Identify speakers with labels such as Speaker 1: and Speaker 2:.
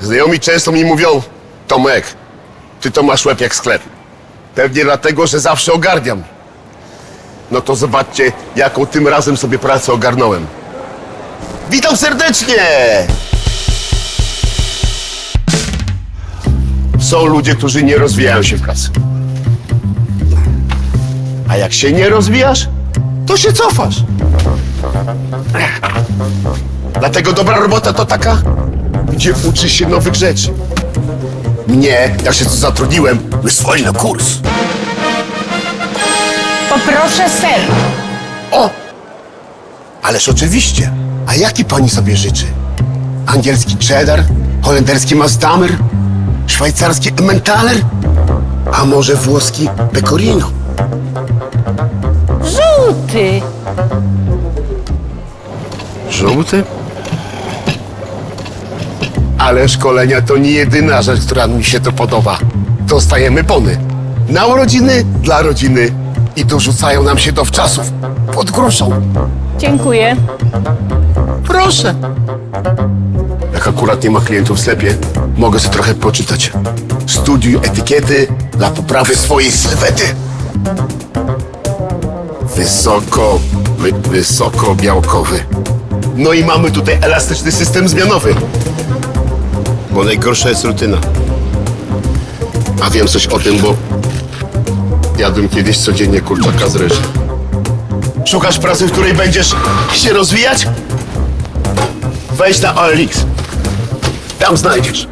Speaker 1: Znajomi często mi mówią, Tomek, ty to masz łeb jak sklep. Pewnie dlatego, że zawsze ogarniam. No to zobaczcie, jaką tym razem sobie pracę ogarnąłem. Witam serdecznie! Są ludzie, którzy nie rozwijają się w pracy. A jak się nie rozwijasz, to się cofasz. Dlatego dobra robota to taka, gdzie uczysz się nowych rzeczy. Mnie, jak się tu zatrudniłem, wysłali na kurs.
Speaker 2: Poproszę ser.
Speaker 1: O! Ależ oczywiście. A jaki pani sobie życzy? Angielski cheddar? Holenderski Mazdamer? Szwajcarski Emmentaler? A może włoski pecorino?
Speaker 2: Żółty.
Speaker 1: Żółty? Ale szkolenia to nie jedyna rzecz, która mi się to podoba. Dostajemy bony. Na urodziny, dla rodziny. I dorzucają nam się do wczasów. Pod gruszą.
Speaker 2: Dziękuję.
Speaker 1: Proszę. Jak akurat nie ma klientów w sklepie, mogę sobie trochę poczytać. Studiuj etykiety dla poprawy swojej sylwety. Wysoko, wy, wysoko białkowy. No i mamy tutaj elastyczny system zmianowy. Bo najgorsza jest rutyna. A wiem coś o tym, bo jadłem kiedyś codziennie kurczaka z ryżem. Szukasz pracy, w której będziesz się rozwijać? Wejdź na OLX. Tam znajdziesz.